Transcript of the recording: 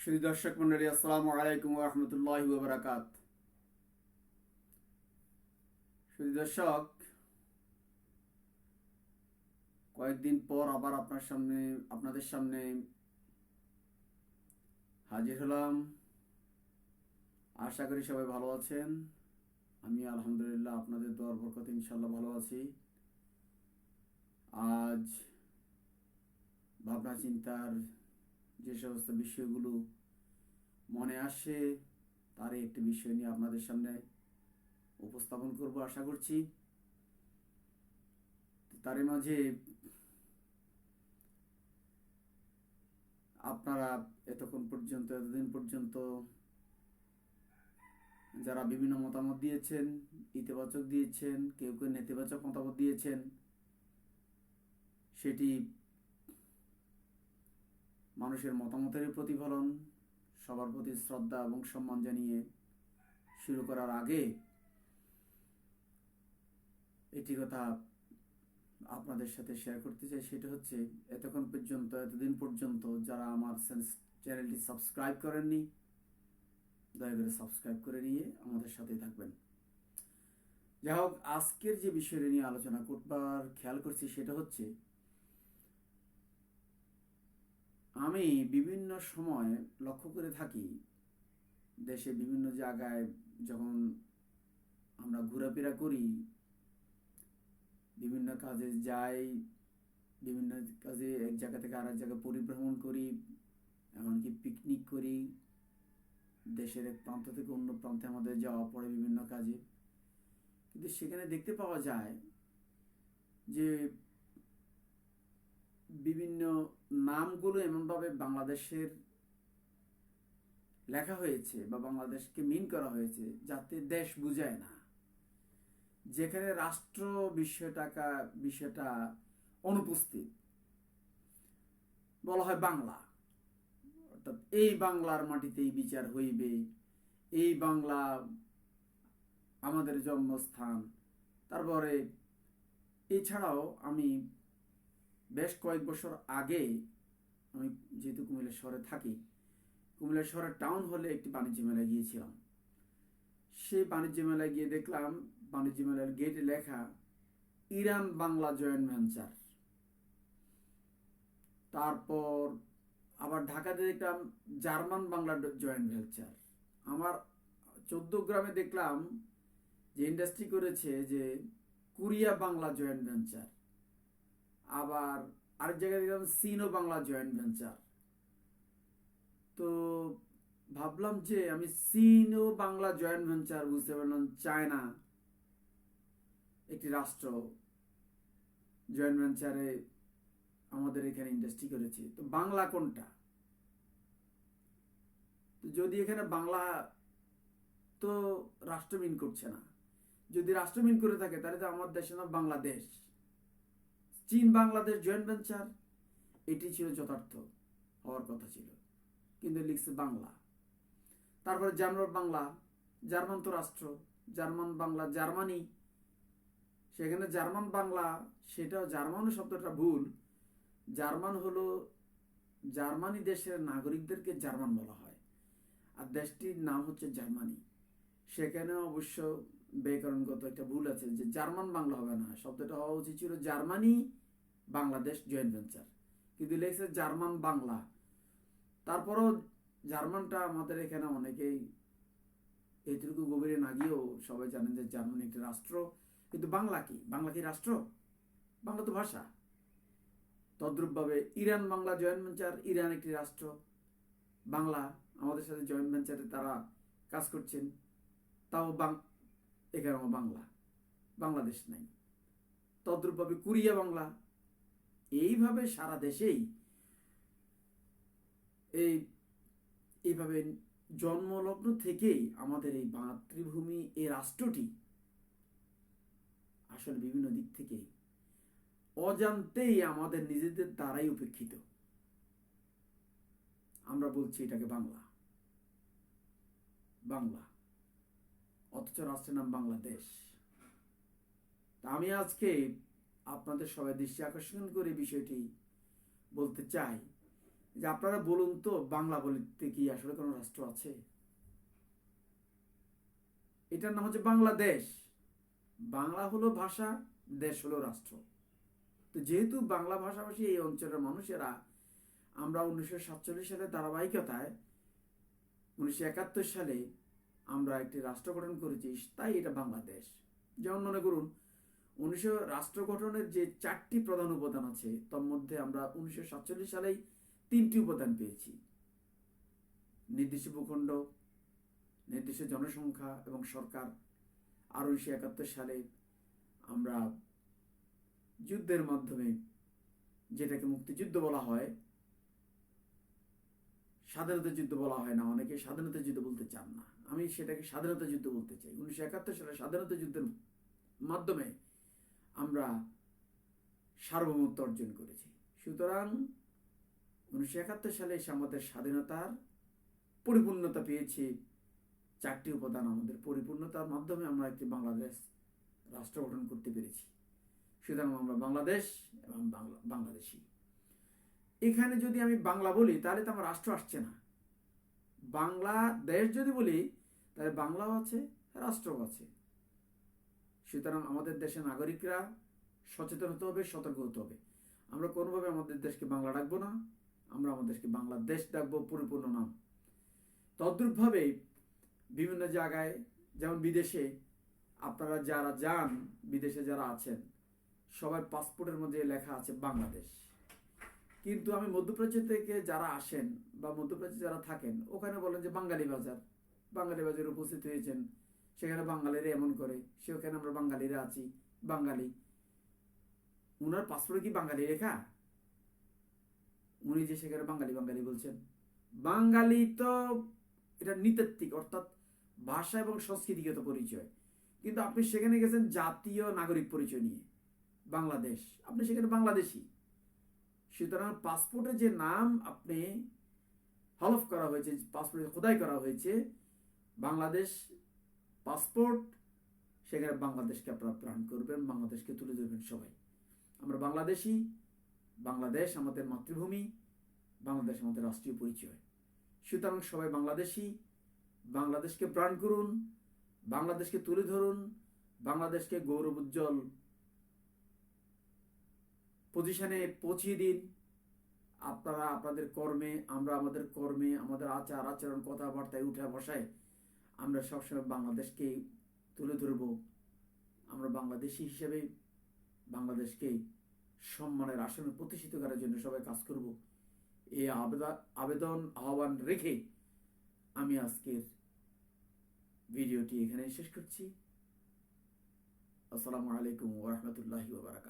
শ্রী দর্শক মন্ডলী আসসালামু আলাইকুম রহমতুল্লাহ বারাকাত। শ্রী দর্শক, কয়েকদিন পর আবার আপনার সামনে, আপনাদের সামনে হাজির হলাম। আশা করি সবাই ভালো আছেন। আমি আলহামদুলিল্লাহ আপনাদের দোয়ার বরকত ইনশাল্লাহ ভালো আছি। আজ ভাবনা চিন্তার যে সমস্ত বিষয়গুলো মনে আসে, তারই একটি বিষয় নিয়ে আপনাদের সামনে উপস্থাপন করব আশা করছি। তারই মাঝে আপনারা এতক্ষণ পর্যন্ত, এতদিন পর্যন্ত যারা বিভিন্ন মতামত দিয়েছেন, ইতিবাচক দিয়েছেন, কেউ কেউ নেতিবাচক মতামত দিয়েছেন, সেটি মানুষের মতামতের প্রতিফলন, সবার প্রতি শ্রদ্ধা এবং সম্মান জানিয়ে শুরু করার আগে একটি কথা আপনাদের সাথে শেয়ার করতে চাই, সেটা হচ্ছে এতক্ষণ পর্যন্ত, এতদিন পর্যন্ত যারা আমার চ্যানেলটি সাবস্ক্রাইব করেননি, দয়া করে সাবস্ক্রাইব করে নিয়ে আমাদের সাথেই থাকবেন। যাই হোক, আজকের যে বিষয়টি নিয়ে আলোচনা করবার খেয়াল করছি সেটা হচ্ছে আমি বিভিন্ন সময় লক্ষ্য করে থাকি দেশে বিভিন্ন জায়গায় যখন আমরা ঘোরাফেরা করি, বিভিন্ন কাজে যাই, বিভিন্ন কাজে এক জায়গা থেকে আরেক জায়গায় পরিভ্রমণ করি, এমনকি পিকনিক করি। দেশের এক প্রান্ত থেকে অন্য প্রান্তে আমাদের যাওয়া পড়ে বিভিন্ন কাজে। কিন্তু সেখানে দেখতে পাওয়া যায় যে বিভিন্ন নামগুলো এমনভাবে বাংলাদেশের লেখা হয়েছে বা বাংলাদেশকে মিন করা হয়েছে যাতে দেশ বুঝায় না। যেখানে রাষ্ট্র বিষয়টাকা বিষয়টা অনুপস্থিত। বলা হয় বাংলা। অর্থাৎ এই বাংলার মাটিতেই বিচার হইবে, এই বাংলা আমাদের জন্মস্থান। তারপরে এছাড়াও আমি বেশ কয়েক বছর আগে আমি যেহেতু কুমিল্লা শহরে থাকি, কুমিল্লা শহরের টাউন হলে একটি বাণিজ্য মেলায় গিয়েছিলাম। সেই বাণিজ্য মেলায় গিয়ে দেখলাম, বাণিজ্য মেলার গেটে লেখা, ইরান বাংলা জয়েন্ট ভেঞ্চার। তারপর আবার ঢাকাতে দেখলাম, জার্মান বাংলা জয়েন্ট ভেঞ্চার। আমার চোদ্দ গ্রামে দেখলাম যে ইন্ডাস্ট্রি করেছে যে, কুরিয়া বাংলা জয়েন্ট ভেঞ্চার। আবার আরেক জায়গায় দেখলাম সিনো বাংলা জয়েন্ট ভেঞ্চার তো ভাবলাম যে আমি সিনো বাংলা জয়েন্ট ভেঞ্চার বুঝতে পারলাম চায়না একটি রাষ্ট্র জয়েন্ট ভেঞ্চারে আমাদের এখানে ইন্ডাস্ট্রি করেছে। তো বাংলা কোনটা? তো যদি এখানে বাংলা তো রাষ্ট্র মিন করছে না। যদি রাষ্ট্র মিন করে থাকে, তাহলে তো আমার দেশের নাম বাংলাদেশ। চীন বাংলাদেশ জয়েন্ট ভেঞ্চার এটি ছিল যথার্থ হওয়ার কথা ছিল। কিন্তু লিখছে বাংলা। তারপরে জার্মান বাংলা, জার্মান তো রাষ্ট্র, জার্মান বাংলা জার্মানি। সেখানে জার্মান বাংলা, সেটাও জার্মান শব্দটা ভুল। জার্মান হলো জার্মানি দেশের নাগরিকদেরকে জার্মান বলা হয়। আর দেশটির নাম হচ্ছে জার্মানি। সেখানে অবশ্য ব্যাকরণগত একটা ভুল আছে যে জার্মান বাংলা হবে না। শব্দটা হওয়া উচিত ছিল জার্মানি। বাংলাদেশ জয়েন্ট ভেঞ্চার কিন্তু লেখছে জার্মান বাংলা। তারপরও জার্মানটা আমাদের এখানে অনেকেই এইটুকু গভীরে না গিয়েও সবাই জানেন যে জার্মানি একটি রাষ্ট্র, কিন্তু বাংলা কি? বাংলা কি রাষ্ট্র? বাংলা তো ভাষা। তদ্রূপভাবে Iran Bangla joint venture Iran একটি রাষ্ট্র। বাংলা আমাদের সাথে জয়েন্ট ভেঞ্চারে তারা কাজ করছেন। তাও বাং এখানে বাংলা। বাংলাদেশ নাই। তদ্রূপভাবে কুরিয়া বাংলা এইভাবে সারা দেশেই এই, এইভাবে জন্মলগ্ন থেকেই আমাদের এই মাতৃভূমি, এই রাষ্ট্রটি আসলে বিভিন্ন দিক থেকে অজান্তেই আমাদের নিজেদের দ্বারাই উপেক্ষিত। আমরা বলছি এটাকে বাংলা। বাংলা। অথচ রাষ্ট্রের নাম বাংলাদেশ। তা আমি আজকে আপনাদের সবাই দৃষ্টি আকর্ষণ করে বিষয়টি বলতে চাই যে আপনারা বলুন তো, বাংলা বলতে কি আসলে কোনো রাষ্ট্র আছে? এটার নাম হচ্ছে বাংলাদেশ। বাংলা হলো ভাষা, দেশ হলো রাষ্ট্র। তো যেহেতু বাংলা ভাষাভাষী এই অঞ্চলের মানুষেরা, আমরা উনিশশো সাতচল্লিশ সালে ধারাবাহিকতায় উনিশশো একাত্তর সালে আমরা একটি রাষ্ট্র গঠন করেছি, তাই এটা বাংলাদেশ। যেমন মনে করুন উনিশশো রাষ্ট্র গঠনের যে চারটি প্রধান উপাদান আছে, তার মধ্যে আমরা উনিশশো সাতচল্লিশ সালেই তিনটি উপাদান পেয়েছি। নির্দিষ্ট ভূখণ্ড, নির্দিষ্ট জনসংখ্যা এবং সরকার। আর উনিশশো একাত্তর সালে আমরা যুদ্ধের মাধ্যমে যেটাকে মুক্তিযুদ্ধ বলা হয়, স্বাধীনতা যুদ্ধ বলা হয় না, অনেকে স্বাধীনতা যুদ্ধ বলতে চান না। আমি সেটাকে স্বাধীনতা যুদ্ধ বলতে চাই। উনিশশো একাত্তর সালে স্বাধীনতা যুদ্ধের মাধ্যমে আমরা সার্বভৌমত্ব অর্জন করেছি। সুতরাং উনিশশো একাত্তর সালে এসে আমাদের স্বাধীনতার পরিপূর্ণতা পেয়েছি চারটি উপাদান আমাদের। পরিপূর্ণতার মাধ্যমে আমরা একটি বাংলাদেশ রাষ্ট্র গঠন করতে পেরেছি। সুতরাং আমরা বাংলাদেশ এবং বাংলা, বাংলাদেশি। এখানে যদি আমি বাংলা বলি, তাহলে তো আমার রাষ্ট্র আসছে না। বাংলাদেশ যদি বলি, তাহলে বাংলাও আছে, রাষ্ট্রও আছে। সুতরাং আমাদের দেশের নাগরিকরা সচেতন হতে হবে, সতর্ক হতে হবে। আমরা কোনোভাবে আমাদের দেশকে বাংলা ডাকবো না, আমরা আমাদের দেশকে বাংলাদেশ ডাকবো, পরিপূর্ণ নাম। তদ্রূপভাবে বিভিন্ন জায়গায়, যেমন বিদেশে, আপনারা যারা যান, বিদেশে যারা আছেন সবার পাসপোর্টের মধ্যে লেখা আছে বাংলাদেশ। কিন্তু আমি মধ্যপ্রাচ্য থেকে যারা আসেন বা মধ্যপ্রাচ্যে যারা থাকেন, ওখানে বলেন যে বাঙালি বাজার। বাঙালি বাজারে উপস্থিত হয়েছেন। সেখানে বাঙালিরা এমন করে সেখানে আমরা বাঙালিরা আছি, বাঙালি। উনার পাসপোর্টে কি বাঙালি রেখা উনি যে সেখানে বাঙালি বাঙালি বলছেন। বাঙালি তো এটা নৃতাত্ত্বিক, অর্থাৎ ভাষা এবং সংস্কৃতিগত পরিচয়। কিন্তু আপনি সেখানে গেছেন জাতীয় নাগরিক পরিচয় নিয়ে, বাংলাদেশ। আপনি সেখানে বাংলাদেশি। সুতরাং পাসপোর্টে যে নাম আপনি হলফ করা হয়েছে পাসপোর্টে খোদাই করা হয়েছে, বাংলাদেশ পাসপোর্ট, সেখানে বাংলাদেশকে আপনারা প্রাণ করবেন, বাংলাদেশকে তুলে ধরবেন সবাই। আমরা বাংলাদেশি, বাংলাদেশ আমাদের মাতৃভূমি, বাংলাদেশ আমাদের রাষ্ট্রীয় পরিচয়। সুতরাং সবাই বাংলাদেশি, বাংলাদেশকে প্রাণ করুন, বাংলাদেশকে তুলে ধরুন, বাংলাদেশকে গৌরব উজ্জ্বল পজিশনে পৌঁছিয়ে দিন। আপনারা, আপনাদের কর্মে, আমরা আমাদের কর্মে, আমাদের আচার আচরণ কথাবার্তায় উঠা বসায় আমরা সবসময় বাংলাদেশকে তুলে ধরব। আমরা বাংলাদেশি হিসেবে বাংলাদেশকে সম্মানের আসনে প্রতিষ্ঠিত করার জন্য সবাই কাজ করব। এই আবেদন, আহ্বান রেখে আমি আজকের ভিডিওটি এখানে শেষ করছি। আসসালামু আলাইকুম ওরহমতুল্লাহি ওবরাক